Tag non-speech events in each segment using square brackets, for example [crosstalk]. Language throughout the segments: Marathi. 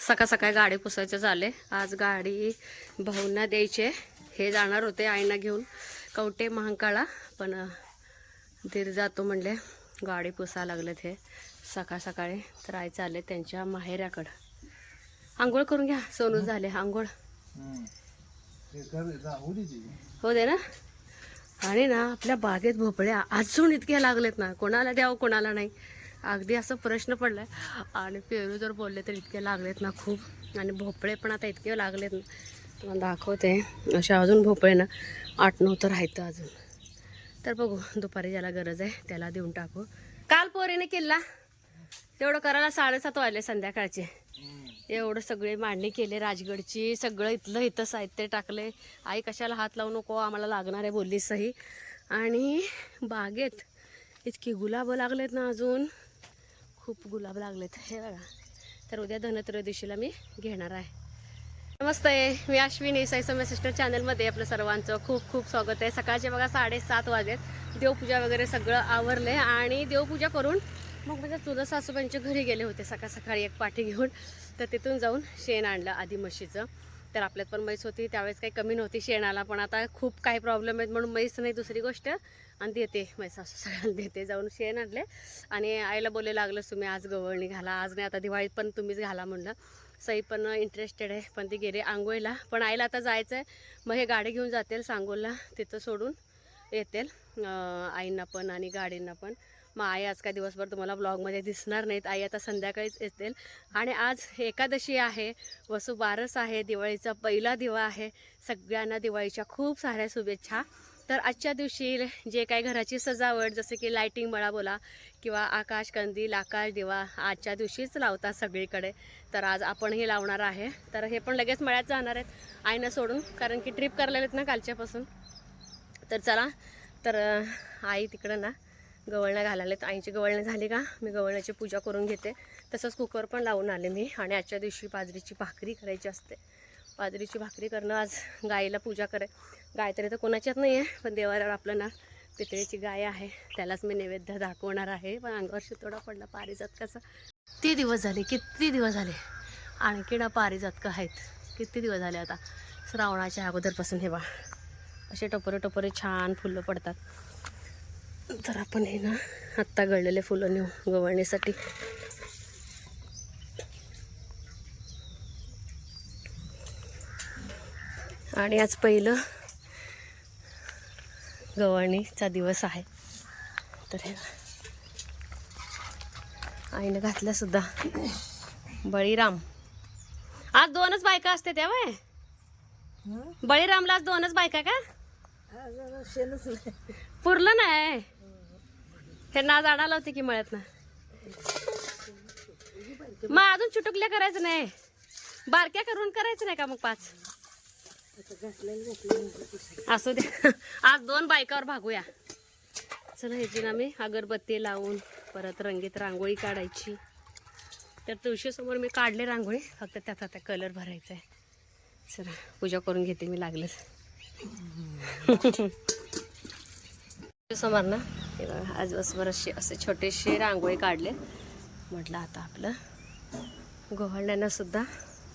सकाळ सकाळी गाडी पुसायचं झाले. आज गाडी भाऊंना द्यायचे. हे जाणार होते आईना घेऊन. कवटे महांकाळा. पण धीर जातो म्हणले. गाडी पुसा लागलेत हे. सकाळ सकाळी तर आई चालले त्यांच्या माहेऱ्याकडं. आंघोळ करून घ्या. सोनू झाले. आंघोळ. हो दे ना. आणि ना आपल्या बागेत भोपळ्या अजून इतक्या लागलेत ना. कोणाला द्यावं कोणाला नाही. अगदी असं प्रश्न पडला आहे आणि पेरू जर बोलले तर इतके लागलेत ना खूप. आणि भोपळे पण आता इतके लागलेत. ना तुम्हाला दाखवते. असे अजून भोपळे ना. आठ नऊ तर आहेत अजून. तर बघू दुपारी ज्याला गरज आहे त्याला देऊन टाकू. काल पोरीने किल्ला तेवढं करायला साडेसात वाजले संध्याकाळचे. एवढं सगळे मांडणी केले राजगडची सगळं इथलं इथं साहित्य टाकले. आई कशाला हात लावू नको आम्हाला लागणार आहे बोलली सही आणि बागेत इतकी गुलाबं लागलेत ना अजून. खूप गुलाब लागलेत. हे बघा. तर उद्या धनत्रयोदशीला मी घेणार आहे. नमस्ते मी अश्विनी साई सिस्टर चॅनलमध्ये आपलं सर्वांचं खूप खूप स्वागत आहे. सकाळचे बघा साडेसात वाजेत देवपूजा वगैरे सगळं आवरले आणि देवपूजा करून मग माझ्या चुलत सासूबाईंच्या घरी गेले होते. सकाळ सकाळी एक पाठी घेऊन. तर तिथून जाऊन शेण आणलं आधी म्हशीचं. तर आपल्यात पण म्हैस होती त्यावेळेस काही कमी नव्हती शेणाला पण आता खूप काही प्रॉब्लेम आहेत म्हणून म्हैस नाही दुसरी गोष्ट. आणि देते म्हैस असं सगळ्यांना देते जाऊन शेण आणले. आणि आईला बोले लागलं तुम्ही आज गवळणी घाला आज नाही आता दिवाळीत पण तुम्हीच घाला म्हणलं. सई पण इंटरेस्टेड आहे पण ती गेले आंघोळीला. पण आईला आता जायचं आहे मग हे गाडी घेऊन जातील सांगोलला तिथं सोडून येतील. आईंना पण आणि गाडींना पण. मग आई आज काय दिवसभर तुम्हाला ब्लॉगमध्ये दिसणार नाहीत. आई आता संध्याकाळीच येतील. आणि आज एकादशी आहे. वसुबारस आहे. दिवाळीचा पहिला दिवा आहे. सगळ्यांना दिवाळीच्या खूप साऱ्या शुभेच्छा. तर आजच्या दिवशी जे काही घराची सजावट जसे की लायटिंग म्हणा बोला किंवा आकाश कंदील आकाश दिवा आजच्या दिवशीच लावतात सगळीकडे. तर आज आपण हे लावणार आहे. तर हे पण लगेच मळ्यात जाणार आहेत. आईनं सोडून कारण की ट्रिप करायला आहेत ना कालच्यापासून. तर चला. तर आई तिकडं ना. गवळण्या घालायला आईची गवळणी झाली का? मी गवळण्याची पूजा करून घेते. तसंच कुकर पण लावून आले मी. आणि आजच्या दिवशी बाजरीची भाकरी करायची असते. बाजरीची भाकरी करणं आज गायीला पूजा करे गाय तरी तर कोणाच्यात नाही आहे पण देवाऱ्यावर आपलं ना पितळीची गाय आहे. त्यालाच मी नैवेद्य दाखवणार आहे. पण अंगावर शितोडा पडला. पारिजातकाचा किती दिवस झाले? किती दिवस झाले? आणखी ना पारिजातक आहेत? किती दिवस झाले आता? श्रावणाच्या अगोदरपासून हे बा असे टपोरे टपोरे छान फुलं पडतात. तर आपण हे ना आत्ता गळलेले फुलं नेऊ गवळणीसाठी. आणि आज पहिलं गवळणीचा दिवस आहे. तर हे आईनं घातलं सुद्धा. बळीराम. आज दोनच बायका असते त्या वय. बळीरामला आज दोनच बायका का? पुरलं नाही. त्यांना आज आणायला होते की मळ्यात ना? मग अजून चुटुकल्या करायचं नाही. बारक्या करून करायचं नाही का मग पाच? असू द्या आज दोन बायकावर भागूया. चला ह्याची ना मी अगरबत्ती लावून परत रंगीत रांगोळी काढायची. तर तुळशीसमोर मी काढले रांगोळी. फक्त त्यात आता कलर भरायचा आहे. चला पूजा करून घेते मी लागलंच. समोर ना. हे बघा आज बसभर असे छोटेसे रांगोळी काढले. म्हटलं आता आपलं गोहळण्यांना सुद्धा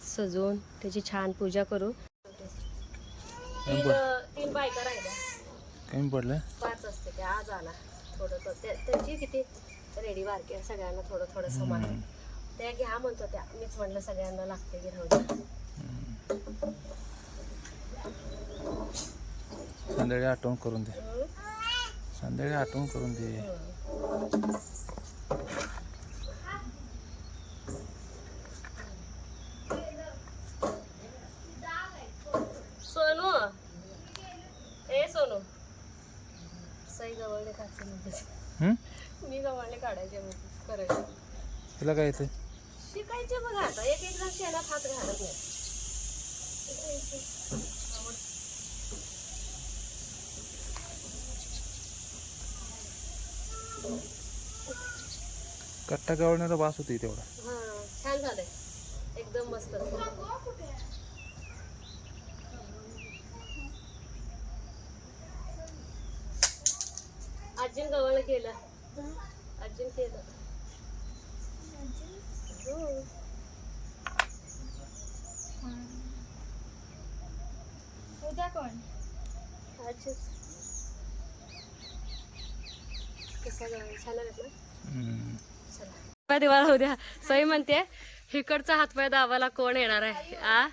सजवून त्याची छान पूजा करू. तीन बायका राहिल्या. कमी पडलं? पाच असते त्या आज आला थोडं थोडं त्या- त्यांची किती? रेडी बारकी सगळ्यांना थोडं थोडं समान त्या घ्या म्हणतो त्या. मीच म्हणलं सगळ्यांना लागते की राहू द्या. संध्याकाळी आठवण करून दे. हं? संध्याकाळी आठवण करून दे. सोनू. ए सोनू. सई गवळले काढते म्हणते? मी गव्हाणे काढायचे करायचे तुला काय येतं काटा गवळण्याचा वास होती तेवढा. छान झालंय. एकदम मस्त. आजीन गवळ केलं. आजीन केलं. हो. कसा गवळ छान लागत हातपाय होऊ द्या. सई म्हणते इकडचा हातपाय दाबाला कोण येणार आहे? आ?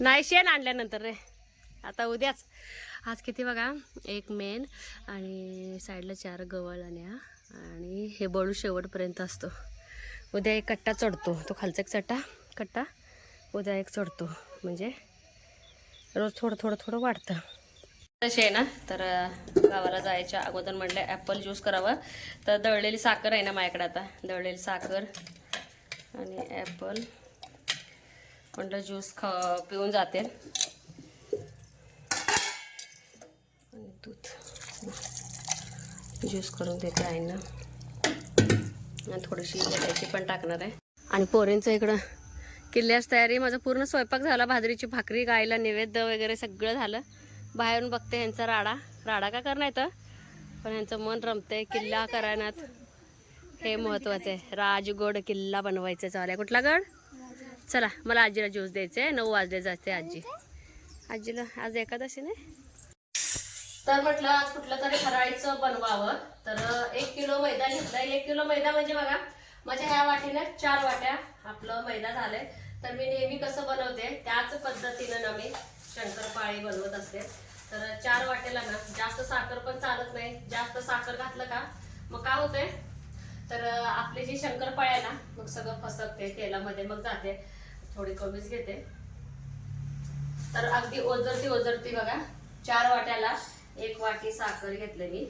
नाही शेण आणल्यानंतर रे. आता उद्याच. आज किती बघा? एक मेन आणि साईडला चार गवळण्या आणि हे. बळू शेवटपर्यंत असतो. उद्या एक कट्टा चढतो. तो खालचा एक चट्टा कट्टा. उद्या एक चढतो. म्हणजे रोज थोडं थोडं थोडं वाढतं. तसे आहे ना? तर गावाला जायच्या अगोदर म्हटलं ॲपल ज्यूस करावं. तर दळलेली साखर आहे ना माझ्याकडे आता? दळलेली साखर आणि ॲपल म्हटलं ज्यूस ख पिऊन जाते. आणि दूध. ज्यूस करून देते आईना. आणि थोडीशी इलायची पण टाकणार आहे. आणि पोरींचं इकडं किल्ल्यास तयारी. माझा पूर्ण स्वयंपाक झाला. भाजरीची भाकरी गायला नैवेद्य वगैरे सगळं झालं. बाहेरून बघते ह्यांचा राडा. राडा का करणार तर पण ह्यांचं मन रमतंय किल्ला करायनात. हे महत्वाचं आहे. राजगड किल्ला बनवायचा चालू कुठला गड? चला मला आजीला ज्यूस द्यायचं आहे. नऊ वाजले जाते आजी. आजीला आज एकादशी नाही तर म्हटलं आज कुठलं तरी फराळीचं बनवावं. तर एक किलो मैदा घेतलाय. एक किलो मैदा म्हणजे बघा माझ्या ह्या वाटीने चार वाट्या आपलं मैदा झालंय. तर मी नेहमी कसं बनवते त्याच पद्धतीनं ना मी शंकरपाळी बनवत असते. तर चार वाट्याला ना जास्त साखर पण चालत नाही. जास्त साखर घातलं का मग काय होतंय? तर आपली जी शंकरपाळी आहे ना मग सगळं फसकते तेलामध्ये मग जाते. थोडी कमीच घेते. तर अगदी ओझरती ओझरती बघा चार वाट्याला एक वाटी साखर घेतले मी.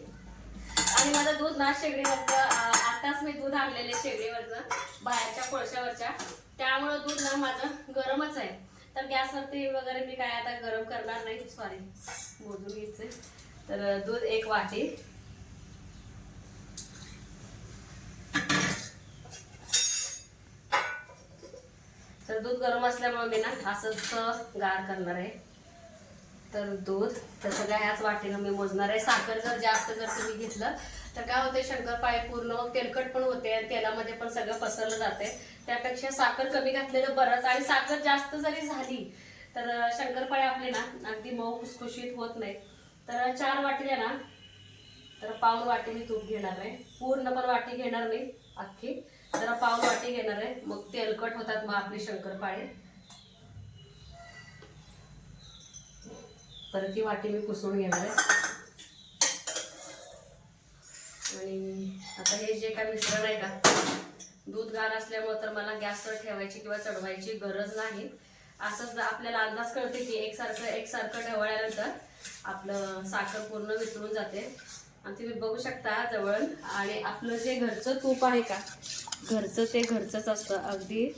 आणि माझं दूध ना शेगडीवरचं आताच मी दूध आणलेले शेगडीवरचं बाहेरच्या कोळशावरच्या. त्यामुळं दूध ना माझं गरमच आहे. तर गॅसवरती वगैरे मी काय आता गरम करणार नाही सॉरी मोजून घ्यायचे तर दूध एक वाटी. तर दूध गरम असल्यामुळे मी ना असंच गार करणार आहे. तर दूध तर सगळ्या ह्याच वाटीनं मी मोजणार आहे. साखर जर जास्त जर तुम्ही घेतलं तर काय होते शंकरपाळे पूर्ण तेलकट पण होते आणि तेलामध्ये पण सगळं पसरलं जाते त्यापेक्षा साखर कमी घातलेलं बरंच आणि साखर जास्त जरी झाली तर शंकरपाळे आपले ना अगदी मऊ खुसखुशीत होत नाही. तर चार वाटीला ना. तर पाऊन वाटी मी तूप घेणार आहे. पूर्ण पण वाटी घेणार नाही अख्खी. जरा पाऊन वाटी घेणार आहे. मग तेलकट होतात मग आपली शंकरपाळे परत ती वाटी मी पुसून घेणार आहे. आणि आता हे जे काय मिश्रण आहे का दूध गार असल्यामुळे तर मला गॅसवर ठेवायची किंवा चढवायची गरज नाही. असंच आपल्याला अंदाज कळते की एकसारखं एकसारखं ढवळल्यानंतर आपलं साखर पूर्ण वितळून जाते. आणि तुम्ही बघू शकता जवळ आणि आपलं जे घरचं तूप आहे का घरचं ते घरचंच असतं. अगदी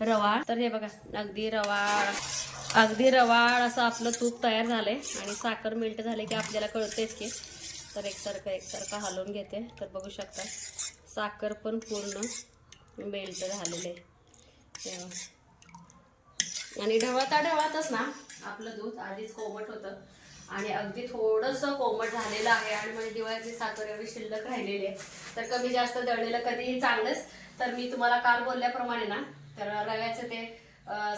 रवाळ तर हे बघा अगदी रवाळ अगदी रवाळ असं आपलं तूप तयार झालंय. आणि साखर मिल्ट झाले की आपल्याला कळतेच की तर एकसारखं एकसारखा हलवून घेते. तर बघू शकता साखर पण पूर्ण बेल्ट झालेले आहे. आणि ढवळता ढवळतच ना आपलं दूध आधीच कोमट होतं. आणि अगदी थोडंसं कोमट झालेलं आहे आणि म्हणजे दिवाळीची साखर एवढी शिल्लक राहिलेली आहे. तर कमी जास्त दळलेलं कधीही चांगलंच. तर मी तुम्हाला काल बोलल्याप्रमाणे ना तर रव्याचं ते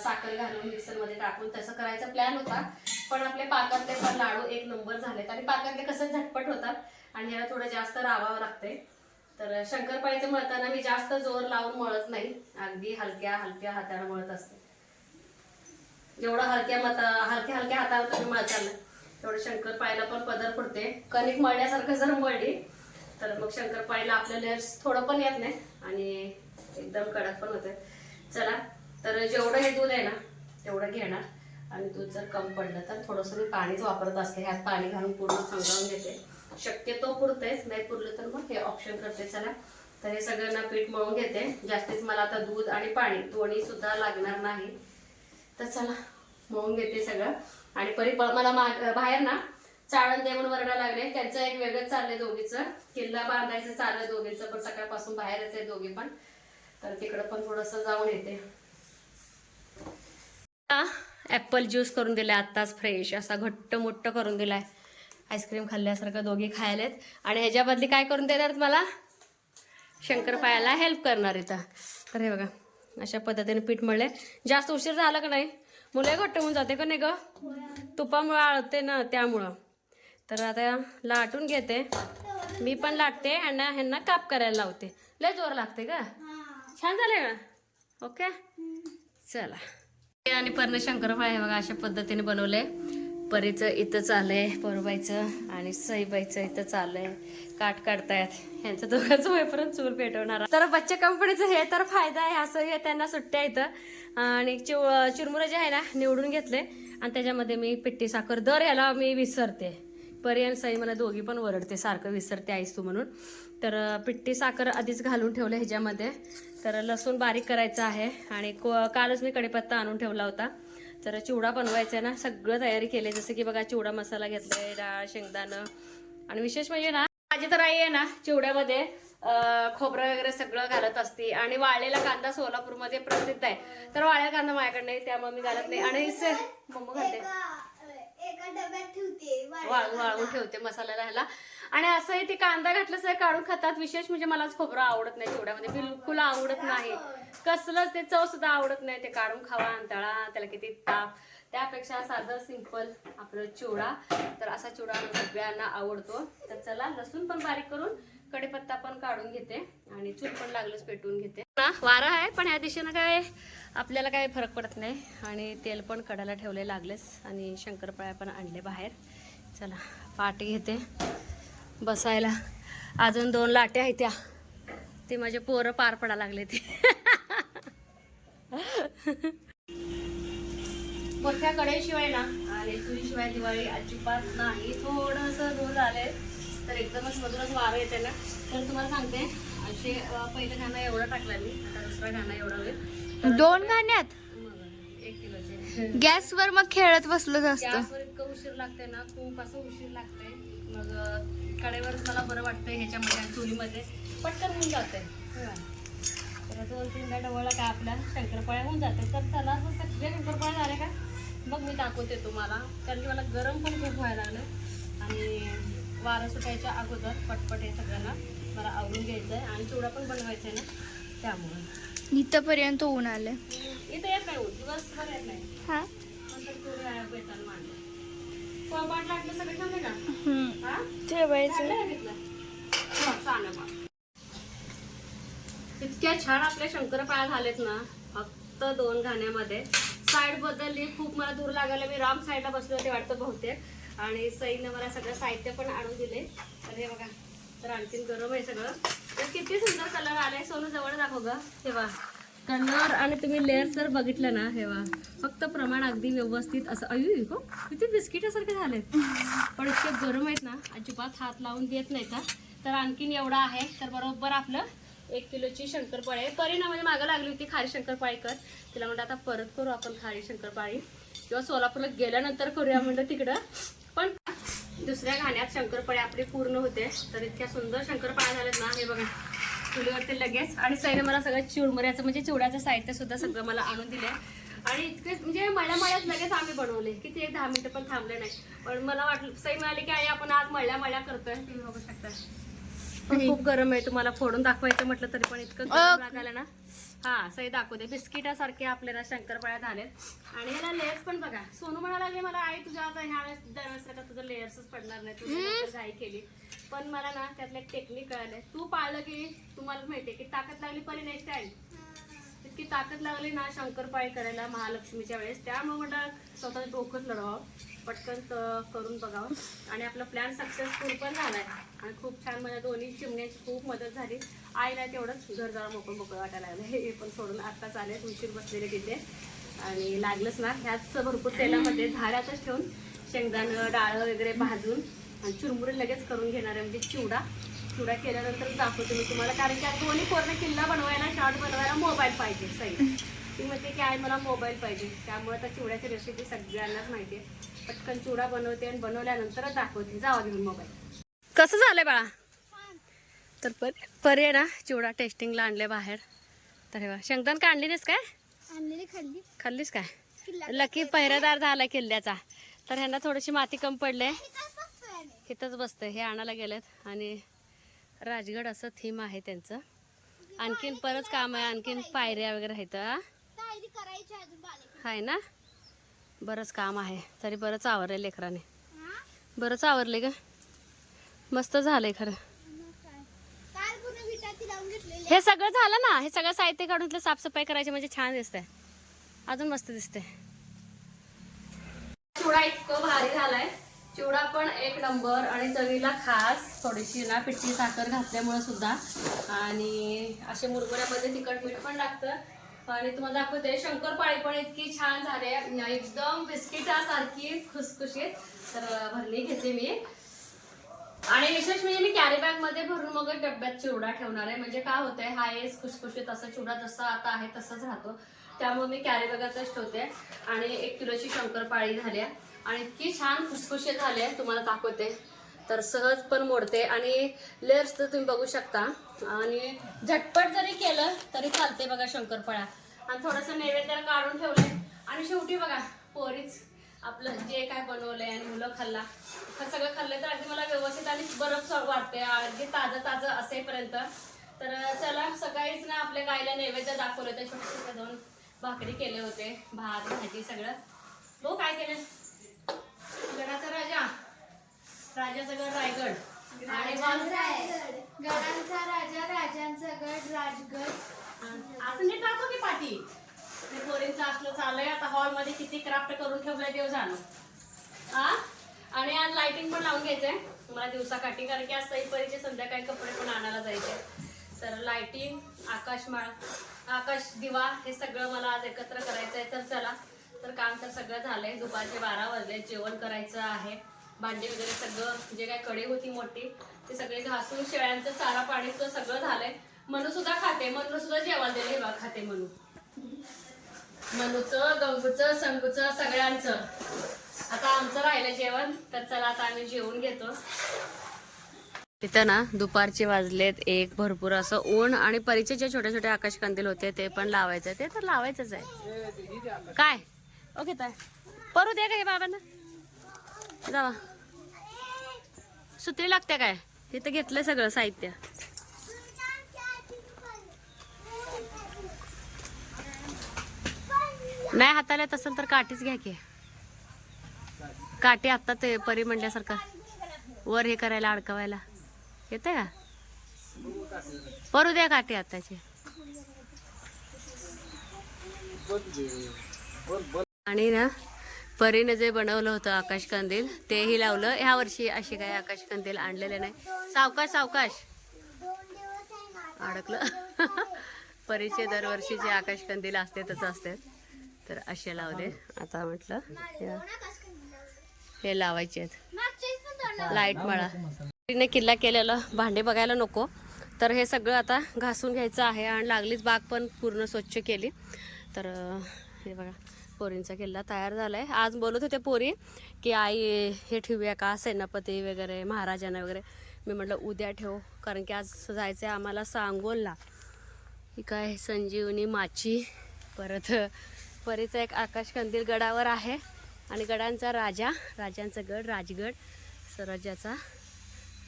साखर घालून मिक्सरमध्ये टाकून तसं करायचा प्लॅन होता. पण आपले पाकातले पण लाडू एक नंबर झालेत. आणि पाकातले कसं झटपट होतात आणि ह्याला थोडं जास्त राबावं लागते तर शंकरपाळीचं मळताना मी जास्त जोर लावून मळत नाही. अगदी हलक्या हलक्या हाताने मळत असते. जेवढं हलक्या मत हलक्या हलक्या हाताने तुम्ही मळताल तेवढं शंकरपाळीला पण पदर पडते कणिक मळण्यासारखं जर मळली तर मग शंकरपाळीला आपलं लेअर्स थोडं पण येत नाही आणि एकदम कडक पण होते चला तर जेवढं हे दूध आहे ना तेवढं घेणार. आणि दूध जर कम पडलं तर थोडंसं मी पाणीच वापरत असते. ह्यात पाणी घालून पूर्ण सांगावून घेते. शक्यतो पुरतेच नाही पुरलं तर मग हे ऑप्शन करते. चला तर हे सगळं ना पीठ मळून घेते. जास्तीच मला आता दूध आणि पाणी दोन्ही सुद्धा लागणार नाही. तर चला मळून घेते सगळं. आणि परी मला बाहेर ना चाळण देऊन वरडा लागले. त्यांचं एक वेगळंच चाललंय दोघीचं. किल्ला बांधायचं चाललंय दोघीचं पण सकाळपासून बाहेरच आहे दोघी पण. तर तिकडं पण थोडंसं जाऊन येते. ॲपल ज्यूस करून दिलाय आत्ताच फ्रेश असा घट्ट मोठ्ठ करून दिलाय. आईस्क्रीम खाल्ल्यासारखं दोघी खायलेत. आणि ह्याच्या बदली काय करून देणार मला शंकरपायाला हेल्प करणार इथं. तर हे बघा अशा पद्धतीने पीठ मळले. जास्त उशीर झाला का नाही? मुलं घट्ट होऊन जाते का नाही ग? तुपामुळे आळते ना त्यामुळं. तर आता लाटून घेते. मी पण लाटते आणि ह्यांना काप करायला लावते. लय जोर लागते का छान झाले का ओके चला. आणि पर्ण शंकरपाळ आहे बघा अशा पद्धतीने बनवलंय. परीचं इथं चाललंय परबाईचं आणि सईबाईचं इथं चाललंय. काट काढतायत. यांचं दोघांचं होईपर्यंत चूल पेटवणार तर बच्चे कंपनीचं हे तर फायदा आहे असं हे त्यांना सुट्ट्या इथं आणि चिव जे आहे ना निवडून घेतले. आणि त्याच्यामध्ये मी पिट्टी साखर दर ह्याला मी विसरते. परी आणि सई मला दोघी पण ओरडते सारखं विसरते आईस तू म्हणून. तर पिट्टी साखर आधीच घालून ठेवलं ह्याच्यामध्ये. तर लसूण बारीक करायचं आहे आणि को- कालच मी कढीपत्ता आणून ठेवला होता. तर चिवडा बनवायचा आहे ना सगळं तयारी केली जसं की बघा चिवडा मसाला घेतलाय डाळ शेंगदाणं आणि विशेष म्हणजे ना माझी तर आई आहे ना चिवड्यामध्ये खोबरं वगैरे सगळं घालत असते आणि वाळलेला कांदा सोलापूरमध्ये प्रसिद्ध आहे. तर वाळलेला कांदा माझ्याकडे नाही त्यामुळे मी घालत नाही. आणि मम्मी मम्मा घालते. डब्यात ठेवते वाळून वाळून ठेवते मसाल्याला ह्याला आणि असंही ते कांदा घातलं काढून खातात. विशेष म्हणजे मलाच खोबरं आवडत नाही चिवड्यामध्ये बिलकुल आवडत नाही. कसलंच ते चव सुद्धा आवडत नाही. ते काढून खावा आणि तळा त्याला किती ताप. त्यापेक्षा साधं सिंपल आपलं चिवडा. तर असा चिवडा सगळ्यांना आवडतो. तर चला लसूण पण बारीक करून कढीपत्ता पण काढून घेते आणि चूल पण लागलंच पेटवून घेते. ना वारा आहे पण या दिशेनं काय आपल्याला काय फरक पडत नाही आणि तेल पण कडायला ठेवले लागलेच आणि शंकरपाळ्या पण आणले बाहेर. चला पाट घेते बसायला. अजून दोन लाटे आहेत त्या. ते माझे पोरं पार पडा लागले ते. मोठ्या कडेशिवाय ना आणि चुलीशिवाय दिवाळी अजिबात नाही. थोडस दूर झालंय तर एकदमच मधूनच वारं येते ना तर तुम्हाला सांगते असे पहिलं गाणं एवढं टाकलं मी आता दुसरा गाणं एवढं होईल. दोन गाण्यात? एक किलोचे. गॅसवर मग खेळत बसलो असतं गॅसवर इतकं उशीर लागते ना खूप असं उशीर लागते मग अं, कडेवरच मला बरं वाटतंय ह्याच्यामध्ये चुलीमध्ये. पटकन होऊन जाते तर दोन तीनदा डवळला का आपल्या शंकरपाळ्या होऊन जाते तर चला असं सगळे शंकरपाळ्या झाले का? मग मी दाखवते तुम्हाला. कारण की मला गरम पण खूप व्हायला लागलं. आणि वारं सुटायच्या अगोदर पटपट हे सगळ्यांना मला आवरून घ्यायचं आहे आणि चिवडा पण बनवायचा आहे ना त्यामुळे. इथपर्यंत ऊन आलं इथं येत नाही ऊन, दिवसभर येत नाही. हा? नंतर थोडी वेळा बेताल मांडले पोळपाट लागलं सगळे ठेवले का? हम्म. हा? ठेवायचं. आहे आहे. इतक्या छान आपल्या शंकरपाळ्या झालेत ना फक्त दोन घाण्यामध्ये. साईड बदलली खूप मला दूर लागायला मी राम साईडला बसले होते वाटतं बहुतेक. आणि सईनं मला सगळं साहित्य पण आणून दिले. तर हे बघा तर आणखीन गरम आहे सगळं. तर किती सुंदर कलर आलाय सोनू जवळ दाखव ग. हे कलर आणि तुम्ही लेअर जर बघितलं ना हे वा फक्त प्रमाण अगदी व्यवस्थित असं अयू हो किती बिस्किटासारखे झालेत. पण इतके गरम आहेत ना अजिबात हात लावून देत नाही का तर आणखीन एवढा आहे तर बरोबर आपलं एक किलोची शंकरपाळी परिणाम म्हणजे मागं लागली होती खारी शंकरपाळी कर. तिला म्हणलं आता परत करू आपण खारी शंकरपाळी. किंवा सोलापूरला गेल्यानंतर करूया म्हणलं तिकडं. दुसऱ्या घाण्यात शंकरपाळी आपली पूर्ण होते. तर इतक्या सुंदर शंकरपाळ्या झाल्यात ना हे बघा. चुलीवरती लगेच. आणि सईने मला सगळं चिवडमऱ्याचं म्हणजे चिवड्याचं साहित्य सुद्धा सगळं मला आणून दिले आणि इतके म्हणजे मळ्या मळ्यात लगेच आम्ही बनवले. किती एक दहा मिनिटं पण थांबले नाही. पण मला वाटलं सई मिळाली की आई आपण आज मळ्या मळ्या करतोय. तुम्ही बघू शकता. खूप गरम आहे तुम्हाला फोडून दाखवायचं म्हटलं तरी पण इतकं गरम लागायला ना. हा सई दाखवते. बिस्किटासारखे आपल्याला शंकरपाळ्या झालेत. आणि ह्याला लेयर्स पण बघा. सोनू म्हणायला लागले मला आई तुझ्या आता ह्या वेळेस दरवेळेस का तुझं लेयर्सच पडणार नाही. तुझं घाई केली. पण मला ना त्यातलं एक टेक्निक कळालंय. तू पाळलं की तुम्हाला माहितीये की ताकद लागली पण नेक्स्ट टाइम इतकी ताकद लागली ना शंकरपाळी करायला महालक्ष्मीच्या वेळेस. त्यामुळे म्हटलं स्वतःचं डोकंच लढवावं. पटकन करून बघावं. आणि आपला प्लॅन सक्सेसफुल पण झाला आहे आणि खूप छान मला दोन्ही चिमण्याची खूप मदत झाली. आईला तेवढंच घर जरा मोकळं मोकळं वाटायला लागलं. हे पण सोडून आत्ताच आले. उशीर बसलेले तिथे. आणि लागलंच ना. ह्याच भरपूर तेलामध्ये झाडातच ठेवून शेंगदाणं डाळ वगैरे भाजून आणि चुरमुरे लगेच करून घेणार आहे. म्हणजे चिवडा. चिवडा केल्यानंतर दाखवते मी तुम्हाला. कारण की आता दोन्ही पूर्ण किल्ला बनवायला शॉर्ट बनवायला मोबाईल पाहिजे. सही ती म्हणते की आई मला मोबाईल पाहिजे. त्यामुळे आता चिवड्याची रेसिपी सगळ्यांनाच माहिती आहे पटकन चिवडा बनवते आणि बनवल्यानंतरच दाखवते. जावा घेऊन मोबाईल. कसं झालंय बाळा? तर पर परी आहे ना चिवडा टेस्टिंगला आणले बाहेर. तर हे बघा शेंगदाण काढली नाहीस काय? आणलेली खाल्ली. खाल्लीस काय? लकी पहिरेदार झाला किल्ल्याचा. तर ह्यांना थोडीशी माती कम पडले इथंच बसतंय हे आणायला गेलेत. आणि राजगड असं थीम आहे त्यांचं. आणखीन परत काम आहे. आणखीन पायऱ्या वगैरे आहेत करायची अजून बाले आहे ना? बरंच काम आहे. तरी बरंच आवरले लेकराने. बरंच आवरले का मस्त झालंय खरं. हे सगळं झालं ना? हे सगळं साहित्य काढून इथलं साफसफाई करायची म्हणजे छान दिसतंय. अजून मस्त दिसते चिवडा इतकं भारी झालाय. चिवडा पण एक नंबर आणि चवीला खास थोडीशी ना पिठी साखर घातल्यामुळे सुद्धा. आणि असे मुरमुऱ्यामध्ये तिखट मीठ पण लागतं. आणि तुम्हाला दाखवते शंकरपाळी पण इतकी छान झाले. एकदम एकदम बिस्किटासारखी खुसखुशीत. तर भरली घेते मी. आणि विशेष म्हणजे मी कॅरी बॅगमध्ये भरून मग डब्यात चिवडा ठेवणार आहे. म्हणजे काय होतंय हा एस खुसखुशीत असा चिवडा जसा आता आहे तसाच राहतो. त्यामुळे मी कॅरी बॅगातच ठेवते. आणि एक किलोची शंकरपाळी झाल्या आणि इतकी छान खुसखुशीत झाली आहे. तुम्हाला दाखवते. तर सहज पण मोडते. आणि लेअर्स तर तुम्ही बघू शकता. आणि झटपट जरी केलं तरी चालते बघा शंकरपाळ्या आणि थोडंसं नैवेद्य काढून ठेवलंय. आणि शेवटी बघा पोरीच आपलं जे काय बनवलंय आणि मुलं खाल्ला. सगळं खाल्लं तर अगदी मला व्यवस्थित आणि बरफ वाटते अगदी ताजं ताजं असेपर्यंत. तर चला सकाळीच ना आपल्या गायला नैवेद्य दाखवलं होतं. छोटे छोटे दोन भाकरी केले होते. भात भाजी सगळं. हो काय केलं? जरा राजाचं गड रायगड. आणि गडांचा राजा राजांचा गड राजगड. असं नीट टाकू की पाठी? ते पोरींचं असलं चाललंय. आता हॉलमध्ये किती क्राफ्ट करून ठेवलंय देव जाणं. हा आणि आज लाइटिंग पण लावून घ्यायचंय. मला दिवसाकाठी कारण की आज सईपरीचे संध्याकाळी कपडे पण आणायला जायचे. तर लाइटिंग आकाशमाळ आकाश दिवा हे सगळं मला आज एकत्र करायचंय. तर चला. तर काम तर सगळं झालंय. दुपारचे बारा वाजले. जेवण करायचं आहे. भांडी वगैरे सगळं जे काय कडे होती मोठी ते सगळे घासून शेळ्यांचं चारा पाणीचं सगळं झालंय. मनू सुद्धा खाते मनू सुद्धा जेवायला दिले हे बघा खाते मनू. मनूचं गंगूचं संगूचं सगळ्यांचं. आता आमचं राहिलं जेवण तर चला आता आम्ही जेवून घेतो. तिथं ना दुपारचे वाजलेत एक भरपूर असं ऊन आणि परीचे जे छोटे छोटे आकाश कंदील होते ते पण लावायचे ते तर लावायचंच आहे. काय? ओके ताय परू दे का हे बाबांना? जावा. सुत्री लागते काय? इथं घेतलंय सगळं साहित्य. नाही हाताला येत असेल तर काठीच घ्या की. काठी आत्ता ते परी म्हणल्यासारखं. वर हे करायला अडकवायला. येते का? परू द्या काठी आताची आणि ना परीने जे बनवलं होतं आकाश कंदील तेही लावलं. ह्या वर्षी अशी काही आकाश कंदील आणलेले नाही. सावकाश सावकाश. अडकलं. [laughs] परीचे दरवर्षीचे आकाश कंदील असते तसं असते. तर असे लावले. आता म्हटलं हे- हे लावायचे आहेत. लाइट मळा. परीने किल्ला केलेलं. भांडे बघायला नको. तर हे सगळं आता घासून घ्यायचं आहे आणि लागलीच बाग पण पूर्ण स्वच्छ केली. तर हे बघा. पोरींचा किल्ला तयार झाला आहे आज बोलत होते पोरी की आई हे ठेवूया का? सेनापती वगैरे महाराजांना वगैरे. मी म्हटलं उद्या ठेव कारण की आज जायचं आहे आम्हाला सांगोलला. काय संजीवनी माची? परत परीचा एक आकाश कंदील गडावर आहे आणि गडांचा राजा राजांचा गड राजगड स्वराज्याचा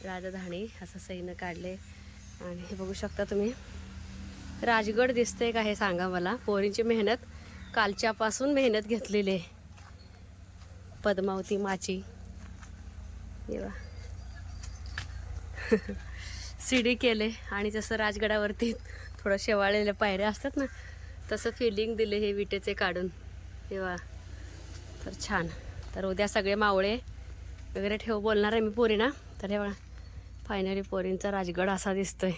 राजधानी असं सैन्य काढले. आणि हे बघू शकता तुम्ही राजगड दिसतंय का हे सांगा मला? पोरींची मेहनत कालच्यापासून मेहनत घेतलेली आहे. पद्मावती माची. येवा बघा. [laughs] केले आणि जसं राजगडावरती थोडं शेवाळलेल्या पायऱ्या असतात ना तसं फिलिंग दिले हे विटेचे काढून. तेव्हा तर छान. तर उद्या सगळे मावळे वगैरे ठेव बोलणार आहे मी पोरीना. तर हे फायनली पोरींचा राजगड असा दिसतोय.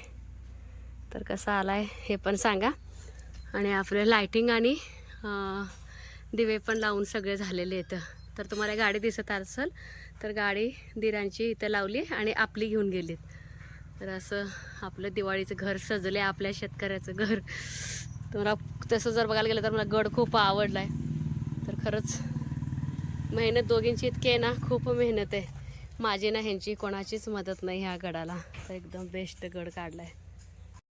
तर कसा आलाय हे पण सांगा. आणि आपले लायटिंग आणि दिवे पण लावून सगळे झालेले आहेत. तर तुम्हाला गाडी दिसत असेल तर गाडी दिरांची इथं लावली आणि आपली घेऊन गेलीत. तर असं आपलं दिवाळीचं घर सजले आपल्या शेतकऱ्याचं घर. तुम्हाला तसं जर बघायला गेलं तर मला गड खूप आवडला आहे तर खरंच मेहनत दोघींची इतकी आहे ना खूप मेहनत आहे. माझी ना ह्यांची कोणाचीच मदत नाही ह्या गडाला. तर एकदम बेस्ट गड काढला आहे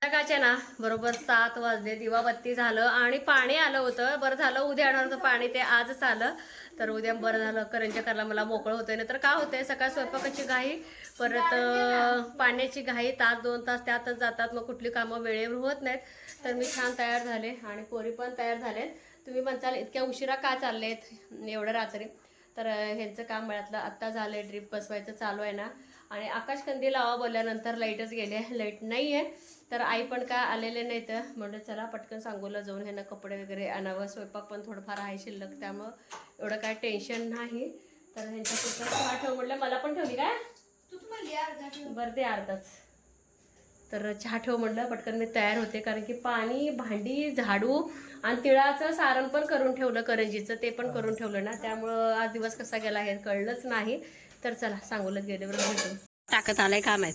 संध्याकाळचे ना बरोबर सात वाजले दिवाबत्ती झालं आणि पाणी आलं होतं. बरं झालं उद्या येणार होतं पाणी ते आजच आलं तर उद्या बरं झालं करंजा करायला मला मोकळं होतंय. नाही तर काय होतंय सकाळ स्वयंपाकाची घाई परत पाण्याची घाई तास दोन तास त्यातच जातात. मग कुठली कामं वेळेवर होत नाहीत. तर मी छान तयार झाले आणि पोरी पण तयार झालेत. तुम्ही म्हणताल इतक्या उशिरा का चाललेत? एवढं रात्री. तर ह्यांचं काम मिळालं आत्ता झालंय ड्रीप बसवायचं चालू आहे ना. आणि आकाश कंदी लावा बोलल्यानंतर लाईटच गेले लाइट नाही आहे तर आई पण का आलेले नाही तर म्हणलं चला पटकन सांगोला जाऊन ह्यांना कपडे वगैरे आणावं. स्वयंपाक पण थोडंफार आहे शिल्लक त्यामुळं एवढं काय टेन्शन नाही. तर ह्यांच्या पुढचं चहा ठेव म्हटलं मला पण ठेवली काय? बरं ते अर्धाच. तर चहा ठेव म्हटलं पटकन मी तयार होते. कारण की पाणी भांडी झाडू आणि तिळाचं सारण पण करून ठेवलं करंजीचं ते पण करून ठेवलं ना. त्यामुळं आज दिवस कसा गेला हे कळलंच नाही. तर चला सांगोलत गेले बरं भेटून टाकत आलाय काय माहीत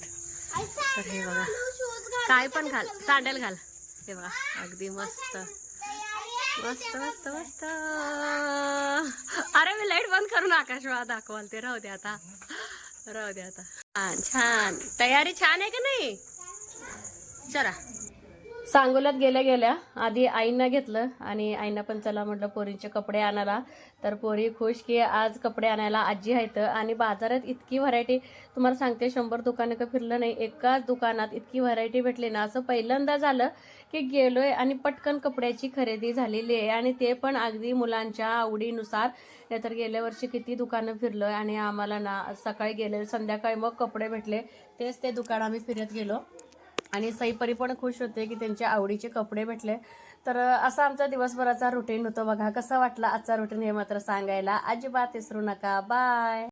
तर हे बघा. काय पण घाल. सँडल घाल. हे बघा अगदी मस्त. मस्त मस्त मस्त. अरे मी लाइट बंद करून आकाशवाळा दाखवाल ते. राहू दे आता. राहू दे आता. छान. तयारी छान आहे का नाही? चला. सांगोल्यात गेल्या गेल्या आधी आईंना घेतलं आणि आईंना पण चला म्हटलं पोरींचे कपडे आणायला. तर पोरी खुश की आज कपडे आणायला आजी आहेत आणि बाजारात इतकी व्हरायटी तुम्हाला सांगते शंभर दुकानं का फिरलं नाही एकाच दुकानात इतकी व्हरायटी भेटली ना. असं पहिल्यांदा झालं की गेलोय आणि पटकन कपड्याची खरेदी झालेली आहे. आणि ते पण अगदी मुलांच्या आवडीनुसार. नाहीतर गेल्या वर्षी किती दुकानं फिरलोय आणि आम्हाला ना सकाळी गेले संध्याकाळी मग कपडे भेटले. तेच ते दुकान आम्ही फिरत गेलो. आणि सईपरी पण खुश होते की त्यांच्या आवडीचे कपडे भेटले. तर असा आमचा दिवसभराचा रुटीन होतो बघा. कसं वाटलं आजचा रुटीन हे मात्र सांगायला अजिबात विसरू नका. बाय